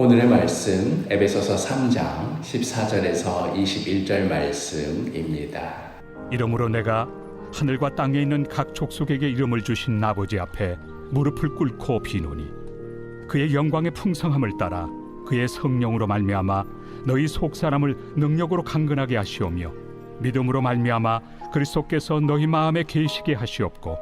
오늘의 말씀 에베소서 3장 14절에서 21절 말씀입니다. 이러므로 내가 하늘과 땅에 있는 각 족속에게 이름을 주신 아버지 앞에 무릎을 꿇고 비노니 그의 영광의 풍성함을 따라 그의 성령으로 말미암아 너희 속 사람을 능력으로 강건하게 하시오며 믿음으로 말미암아 그리스도께서 너희 마음에 계시게 하시옵고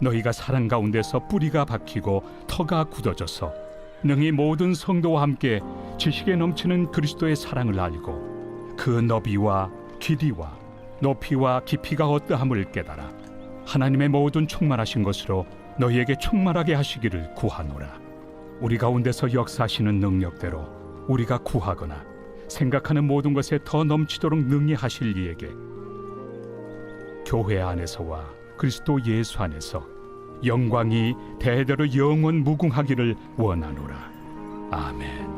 너희가 사랑 가운데서 뿌리가 박히고 터가 굳어져서 능히 모든 성도와 함께 지식에 넘치는 그리스도의 사랑을 알고 그 너비와 길이와 높이와 깊이가 어떠함을 깨달아 하나님의 모든 충만하신 것으로 너희에게 충만하게 하시기를 구하노라. 우리 가운데서 역사하시는 능력대로 우리가 구하거나 생각하는 모든 것에 더 넘치도록 능히 하실 이에게 교회 안에서와 그리스도 예수 안에서 영광이 대대로 영원 무궁하기를 원하노라 아멘.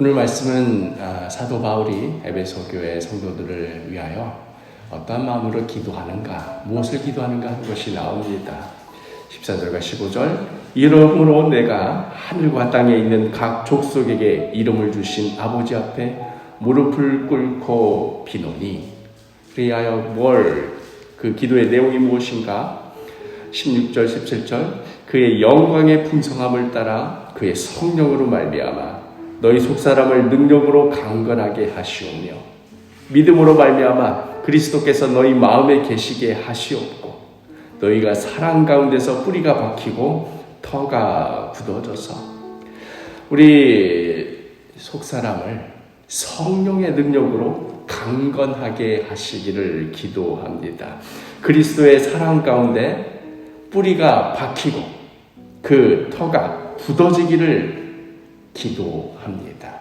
오늘 말씀은 아, 사도 바울이 에베소 교회 성도들을 위하여 어떠한 마음으로 기도하는가, 무엇을 기도하는가 하는 것이 나옵니다. 14절과 15절 이러므로 내가 하늘과 땅에 있는 각 족속에게 이름을 주신 아버지 앞에 무릎을 꿇고 비노니 그리하여 뭘 그 기도의 내용이 무엇인가? 16절 17절. 그의 영광의 풍성함을 따라 그의 성령으로 말미암아 너희 속사람을 능력으로 강건하게 하시오며 믿음으로 말미암아 그리스도께서 너희 마음에 계시게 하시옵고 너희가 사랑 가운데서 뿌리가 박히고 터가 굳어져서 우리 속사람을 성령의 능력으로 강건하게 하시기를 기도합니다. 그리스도의 사랑 가운데 뿌리가 박히고 그 터가 굳어지기를 기도합니다.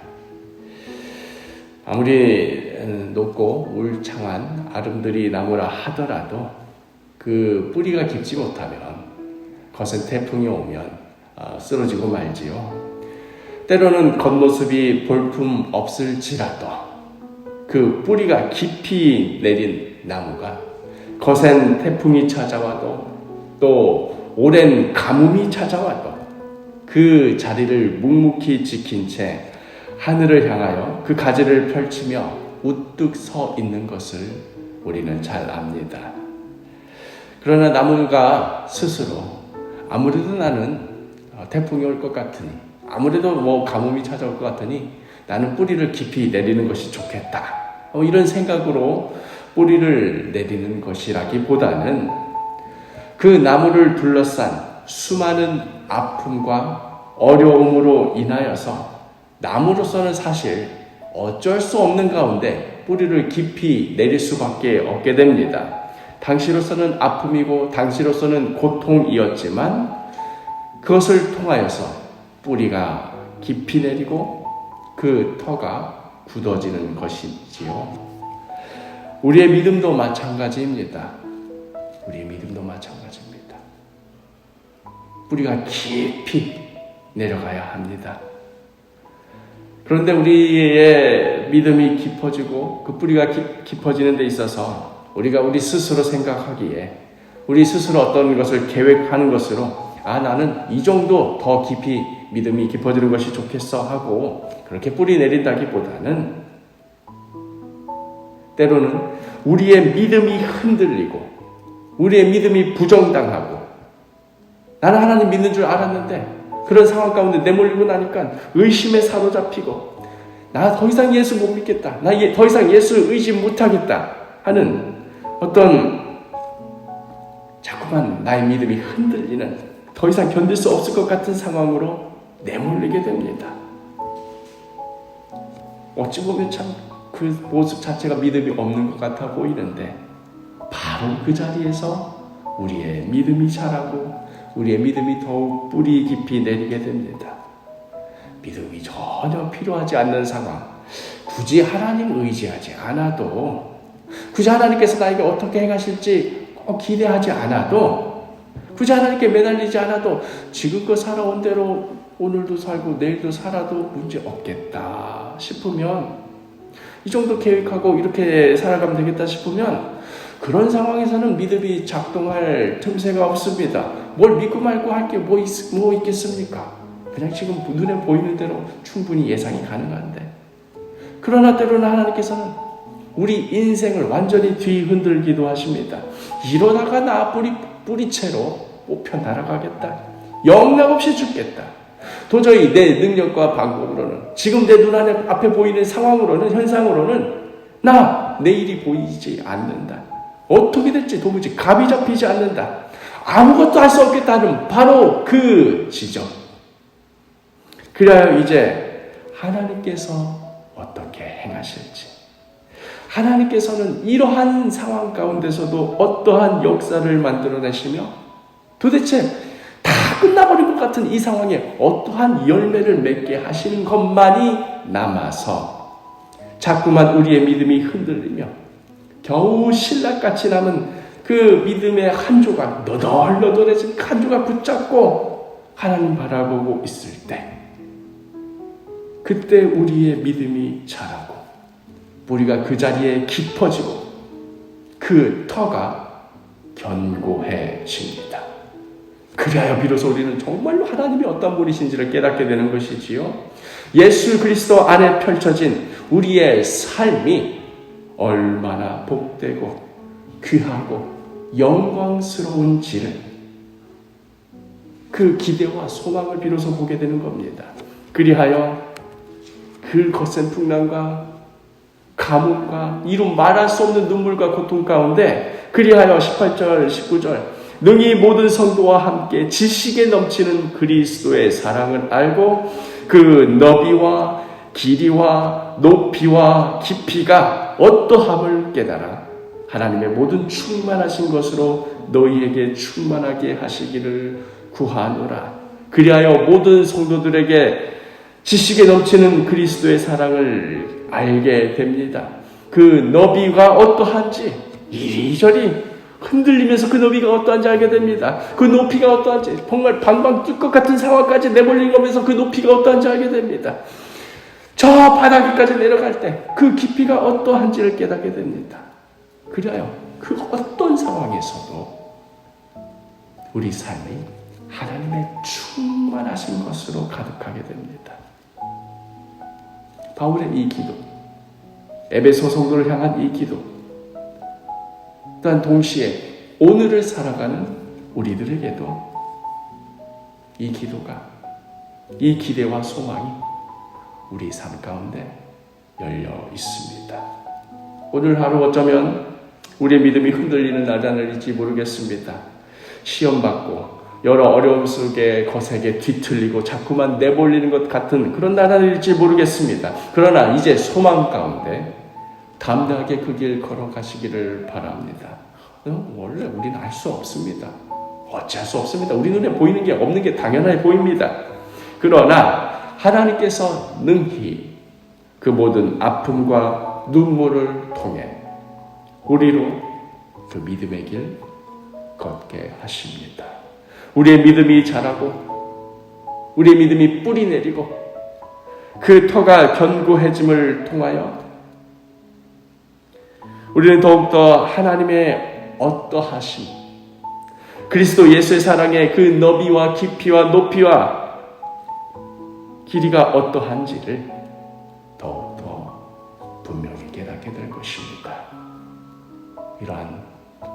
아무리 높고 울창한 아름드리 나무라 하더라도 그 뿌리가 깊지 못하면 거센 태풍이 오면 어, 쓰러지고 말지요. 때로는 겉모습이 볼품 없을지라도 그 뿌리가 깊이 내린 나무가 거센 태풍이 찾아와도 또 오랜 가뭄이 찾아와도 그 자리를 묵묵히 지킨 채 하늘을 향하여 그 가지를 펼치며 우뚝 서 있는 것을 우리는 잘 압니다. 그러나 나무가 스스로 아무래도 나는 어, 태풍이 올 것 같으니 아무래도 뭐 가뭄이 찾아올 것 같으니 나는 뿌리를 깊이 내리는 것이 좋겠다. 어, 이런 생각으로 뿌리를 내리는 것이라기보다는 그 나무를 둘러싼 수많은 아픔과 어려움으로 인하여서 나무로서는 사실 어쩔 수 없는 가운데 뿌리를 깊이 내릴 수밖에 없게 됩니다. 당시로서는 아픔이고 당시로서는 고통이었지만 그것을 통하여서 뿌리가 깊이 내리고 그 터가 굳어지는 것이지요. 우리의 믿음도 마찬가지입니다. 우리의 믿음도 마찬가지입니다. 뿌리가 깊이 내려가야 합니다. 그런데 우리의 믿음이 깊어지고 그 뿌리가 깊어지는 데 있어서 우리가 우리 스스로 생각하기에 우리 스스로 어떤 것을 계획하는 것으로 아 나는 이 정도 더 깊이 믿음이 깊어지는 것이 좋겠어 하고 그렇게 뿌리 내린다기보다는 때로는 우리의 믿음이 흔들리고 우리의 믿음이 부정당하고 나는 하나님 믿는 줄 알았는데 그런 상황 가운데 내몰리고 나니까 의심에 사로잡히고 나 더 이상 예수 못 믿겠다. 나 더 이상 예수 의심 못 하겠다 하는 어떤 자꾸만 나의 믿음이 흔들리는 더 이상 견딜 수 없을 것 같은 상황으로 내몰리게 됩니다. 어찌 보면 참 그 모습 자체가 믿음이 없는 것 같아 보이는데 바로 그 자리에서 우리의 믿음이 자라고 우리의 믿음이 더욱 뿌리 깊이 내리게 됩니다. 믿음이 전혀 필요하지 않는 상황, 굳이 하나님 의지하지 않아도, 굳이 하나님께서 나에게 어떻게 행하실지 꼭 기대하지 않아도, 굳이 하나님께 매달리지 않아도 지금껏 살아온 대로 오늘도 살고 내일도 살아도 문제 없겠다 싶으면 이 정도 계획하고 이렇게 살아가면 되겠다 싶으면 그런 상황에서는 믿음이 작동할 틈새가 없습니다. 뭘 믿고 말고 할 게뭐 뭐 있겠습니까? 그냥 지금 눈에 보이는 대로 충분히 예상이 가능한데 그러나 때로는 하나님께서는 우리 인생을 완전히 뒤흔들기도 하십니다. 이러다가 나 뿌리, 뿌리채로 뽑혀 날아가겠다. 영락없이 죽겠다. 도저히 내 능력과 방법으로는 지금 내 눈 앞에 보이는 상황으로는 현상으로는 나 내일이 보이지 않는다. 어떻게 될지 도무지 감이 잡히지 않는다. 아무것도 할 수 없겠다는 바로 그 지점. 그래야 이제 하나님께서 어떻게 행하실지. 하나님께서는 이러한 상황 가운데서도 어떠한 역사를 만들어내시며 도대체 다 끝나버린 것 같은 이 상황에 어떠한 열매를 맺게 하시는 것만이 남아서 자꾸만 우리의 믿음이 흔들리며 겨우 신락같이 남은 그 믿음의 한 조각, 너덜너덜해진 한 조각 붙잡고 하나님 바라보고 있을 때 그때 우리의 믿음이 자라고 우리가 그 자리에 깊어지고 그 터가 견고해집니다. 그리하여 비로소 우리는 정말로 하나님이 어떤 분이신지를 깨닫게 되는 것이지요. 예수 그리스도 안에 펼쳐진 우리의 삶이 얼마나 복되고 귀하고 영광스러운지를 그 기대와 소망을 비로소 보게 되는 겁니다. 그리하여 그 거센 풍랑과 가뭄과 이루 말할 수 없는 눈물과 고통 가운데 그리하여 18절 19절 능히 모든 성도와 함께 지식에 넘치는 그리스도의 사랑을 알고 그 너비와 길이와 높이와 깊이가 어떠함을 깨달아 하나님의 모든 충만하신 것으로 너희에게 충만하게 하시기를 구하노라. 그리하여 모든 성도들에게 지식에 넘치는 그리스도의 사랑을 알게 됩니다. 그 너비가 어떠한지 이리저리 흔들리면서 그 너비가 어떠한지 알게 됩니다. 그 높이가 어떠한지 정말 방방 뛸 것 같은 상황까지 내몰리면서 그 높이가 어떠한지 알게 됩니다. 저 바닥까지 내려갈 때 그 깊이가 어떠한지를 깨닫게 됩니다. 그래요. 그 어떤 상황에서도 우리 삶이 하나님의 충만하신 것으로 가득하게 됩니다. 바울의 이 기도, 에베소 성도를 향한 이 기도, 또한 동시에 오늘을 살아가는 우리들에게도 이 기도가, 이 기대와 소망이 우리 삶 가운데 열려 있습니다. 오늘 하루 어쩌면 우리의 믿음이 흔들리는 나단을지 모르겠습니다. 시험 받고 여러 어려움 속에 거세게 뒤틀리고 자꾸만 내몰리는 것 같은 그런 나단일지 모르겠습니다. 그러나 이제 소망 가운데 담대하게 그 길 걸어가시기를 바랍니다. 어, 원래 우리는 알 수 없습니다. 어찌할 수 없습니다. 우리 눈에 보이는 게 없는 게 당연하게 보입니다. 그러나 하나님께서 능히 그 모든 아픔과 눈물을 통해 우리로 그 믿음의 길 걷게 하십니다. 우리의 믿음이 자라고 우리의 믿음이 뿌리 내리고 그 터가 견고해짐을 통하여 우리는 더욱더 하나님의 어떠하심 그리스도 예수의 사랑의 그 너비와 깊이와 높이와 길이가 어떠한지를 더욱더 분명히 깨닫게 될 것입니다. 이러한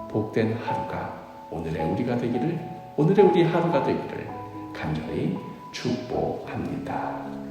복된 하루가 오늘의 우리가 되기를 오늘의 우리 하루가 되기를 간절히 축복합니다.